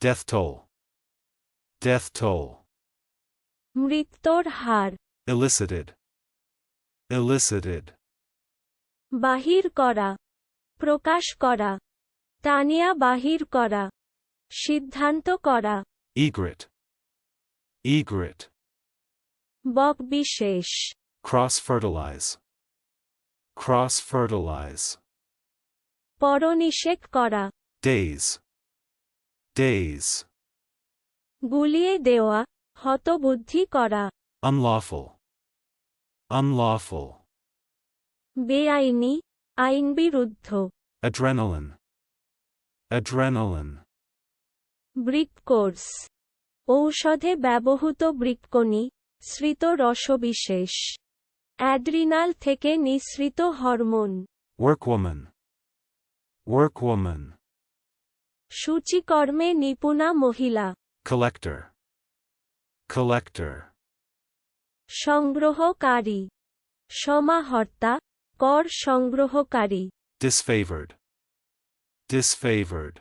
Death toll. Death toll. মৃত্যুর হার Elicited. Elicited. বাহির করা প্রকাশ করা টানিয়া বাহির করা সিদ্ধান্ত করা Egret. Egret. বক বিশেষ Cross fertilize. Cross fertilize. পরনিষেক করা Days. Days. গুলিয়ে দেওয়া হতবুদ্ধি করা Unlawful. Unlawful. বেআইনি আইনবিরুদ্ধ Adrenaline. Adrenaline. বৃক্কোর্স ঔষধে ব্যবহৃত বৃক্কণি শ্রিত রসবিশেষ অ্যাড্রিনাল থেকে নিঃসৃত হরমোন Workwoman. Workwoman. সূচিকর্মে নিপুণা মহিলা Collector. Collector. সংগ্রহকারী সমাহর্তা কর সংগ্রহকারী Disfavored. Disfavored.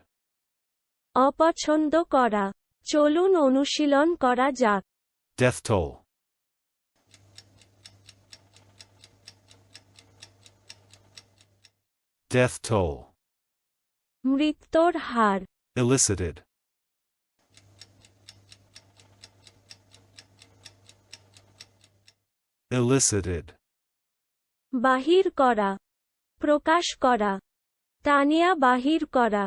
অপছন্দ করা চলুন অনুশীলন করা যাক Death toll. Death toll. মৃত্যুর হার Elicited. Elicited. বাহির করা প্রকাশ করা টানিয়া বাহির করা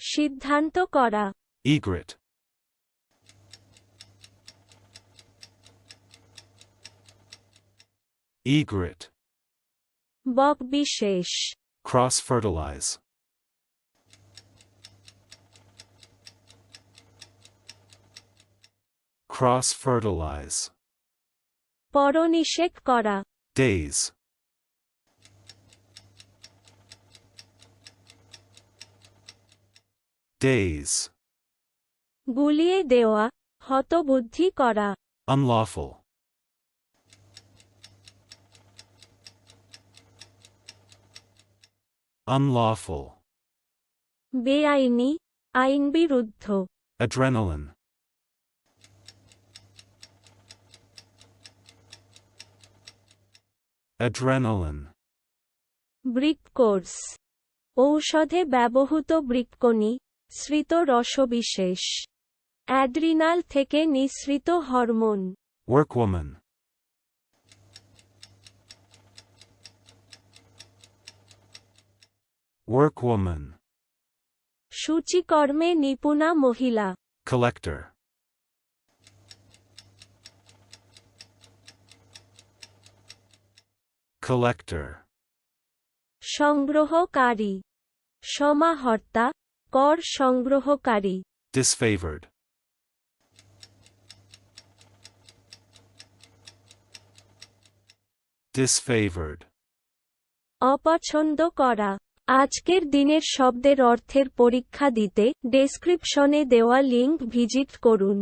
সিদ্ধান্ত করা Egret. Egret. বক বিশেষ Cross fertilize. Cross fertilize. পরনিষেক করা Days. Days. গুলিয়ে দেওয়া হতবুদ্ধি করা Unlawful. Unlawful. বেআইনি আইনবিরুদ্ধ Adrenaline. Adrenaline. বৃক্কোর্স ঔষধে ব্যবহৃত বৃক্কণি শ্রিত রসবিশেষ অ্যাড্রিনাল থেকে নিঃসৃত হরমোন Workwoman. Workwoman. সূচিকর্মে নিপুণা মহিলা Collector. Collector. সংগ্রহকারী সমাহর্তা কর সংগ্রহকারী Disfavored. Disfavored. অপছন্দ করা আজকের দিনের শব্দের অর্থের পরীক্ষা দিতে ডেসক্রিপশনে দেওয়া লিঙ্ক ভিজিট করুন